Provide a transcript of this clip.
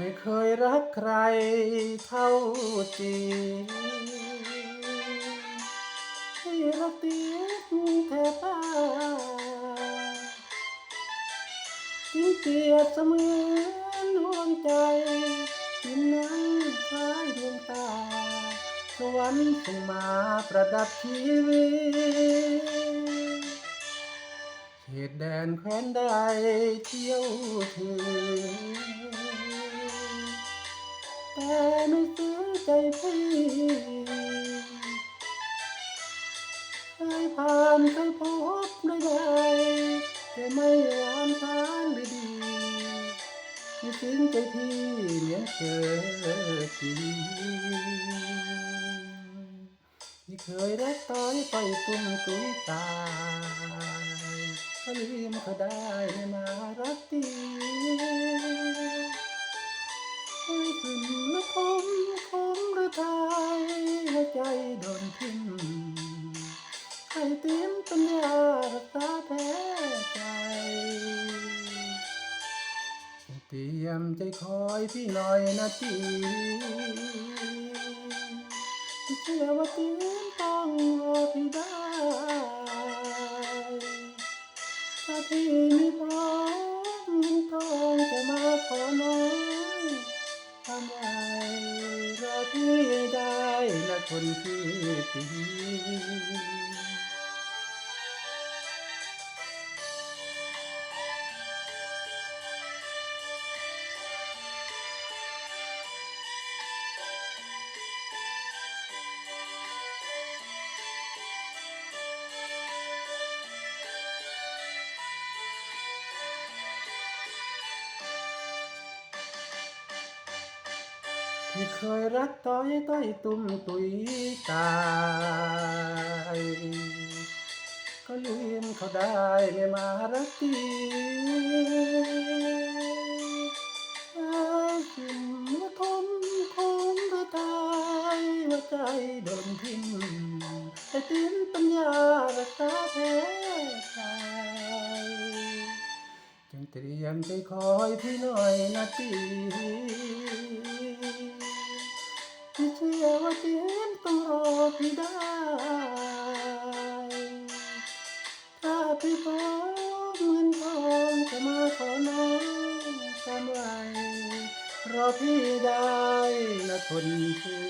ไม่เคยรักใครเท่าจริงให้รักติดแทบตายทิ้งเกียรติเสมือนดวงใจที่นั้นคล้ายดวงตา สวรรค์ส่งมาประดับชีวิตเขตแดนแคว้นใดเที่ยวถึง ไม่ซื้อใจพี่เคยผ่านเคยพบได้ใดแต่ไม่หวานทานด้ดีไม่ซึ้งใจพี่เหมือนเคยกินที่เคยรักต้อยไปตุ้มตุ้ยตายก็ลืมเขาได้ไม่มารัก ใจโดนทิ้งให้เตรียมปัญญารักษาแพ้ใจเตรียมใจคอยพี่หน่อยนะจีเชื่อว่าเตรียมต้องรอพี่ได้ ได้ ที่เคยรักต้อยต้อยตุ้มตุยตายก็ลืมเขาได้ไม่มารักทีไอ้สิ่งละทมคงกระตายหัวใจโดนทิ้งให้ติ้นปัญญารักษาแพ้ใจจึงเตรียมใจคอยพี่หน่อยนะจีที่ เชื่อว่าเจนต้องรอพี่ได้ ถ้าพี่พร้อมเงินทองจะมาขอน้องกำไรรอพี่ได้นะคนที่